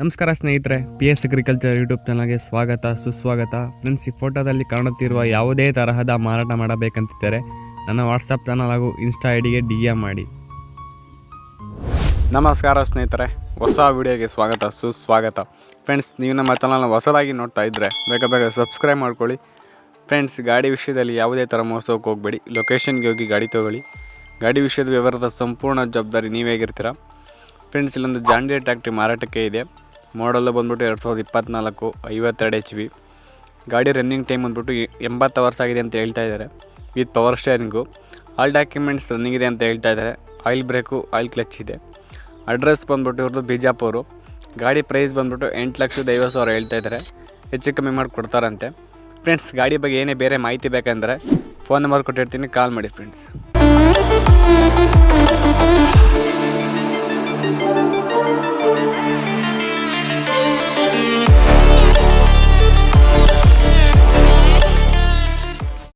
ನಮಸ್ಕಾರ ಸ್ನೇಹಿತರೆ P S agriculture YouTube ಚಾನಲ್ಗೆ ಸ್ವಾಗತ, ಸುಸ್ವಾಗತ. ಫ್ರೆಂಡ್ಸ್ ಈ ಫೋಟೋದಲ್ಲಿ ಕಾಣುತ್ತಿರುವ ಯಾವುದೇ ತರಹದ ಮಾರಾಟ ಮಾಡಬೇಕಂತಿದ್ದರೆ ನನ್ನ ವಾಟ್ಸಪ್ ಚಾನಲ್ ಹಾಗೂ ಇನ್ಸ್ಟಾ ಐ ಡಿಗೆ ಡಿ ಎಂ ಮಾಡಿ. ನಮಸ್ಕಾರ ಸ್ನೇಹಿತರೆ, ಹೊಸ ವಿಡಿಯೋಗೆ ಸ್ವಾಗತ, ಸುಸ್ವಾಗತ. ಫ್ರೆಂಡ್ಸ್ ನೀವು ನಮ್ಮ ಚಾನಲ್ನ ಹೊಸದಾಗಿ ನೋಡ್ತಾ ಇದ್ದರೆ ಬೇಗ ಬೇಗ ಸಬ್ಸ್ಕ್ರೈಬ್ ಮಾಡ್ಕೊಳ್ಳಿ. ಫ್ರೆಂಡ್ಸ್ ಗಾಡಿ ವಿಷಯದಲ್ಲಿ ಯಾವುದೇ ಥರ ಮೋಸಕ್ಕೆ ಹೋಗಬೇಡಿ. ಲೊಕೇಶನ್ಗೆ ಹೋಗಿ ಗಾಡಿ ತೊಗೊಳ್ಳಿ. ಗಾಡಿ ವಿಷಯದ ವಿವರದ ಸಂಪೂರ್ಣ ಜವಾಬ್ದಾರಿ ನೀವೇ ಆಗಿರ್ತೀರ? ಫ್ರೆಂಡ್ಸ್ ಇಲ್ಲೊಂದು ಜಾಂಡಿಯರ್ ಟ್ಯಾಕ್ಟ್ರಿ ಮಾರಾಟಕ್ಕೆ ಇದೆ. ಮಾಡಲು ಬಂದ್ಬಿಟ್ಟು ಎರಡು ಸಾವಿರದ ಇಪ್ಪತ್ತ್ನಾಲ್ಕು ಐವತ್ತೆರಡು ಎಚ್ ಬಿ ಗಾಡಿ ರನ್ನಿಂಗ್ ಟೈಮ್ ಬಂದ್ಬಿಟ್ಟು ಎಂಬತ್ತು ಅವರ್ಸ್ ಆಗಿದೆ ಅಂತ ಹೇಳ್ತಾ ಇದ್ದಾರೆ. With power steering all documents running ಇದೆ ಅಂತ ಹೇಳ್ತಾ ಇದ್ದಾರೆ. ಆಯಿಲ್ ಬ್ರೇಕು ಆಯಿಲ್ ಕ್ಲಚ್ ಇದೆ. ಅಡ್ರೆಸ್ ಬಂದ್ಬಿಟ್ಟು ಇವ್ರದ್ದು ಬಿಜಾಪುರು ಗಾಡಿ ಪ್ರೈಸ್ ಬಂದ್ಬಿಟ್ಟು ಎಂಟು ಲಕ್ಷದ ಐವತ್ತು ಸಾವಿರ ಹೇಳ್ತಾ ಇದ್ದಾರೆ. ಹೆಚ್ಚು ಕಮ್ಮಿ ಮಾಡಿ ಕೊಡ್ತಾರಂತೆ. ಫ್ರೆಂಡ್ಸ್ ಗಾಡಿ ಬಗ್ಗೆ ಏನೇ ಬೇರೆ ಮಾಹಿತಿ ಬೇಕಂದರೆ ಫೋನ್ ನಂಬರ್ ಕೊಟ್ಟಿರ್ತೀನಿ. ಕಾಲ್ ಮಾಡಿ ಫ್ರೆಂಡ್ಸ್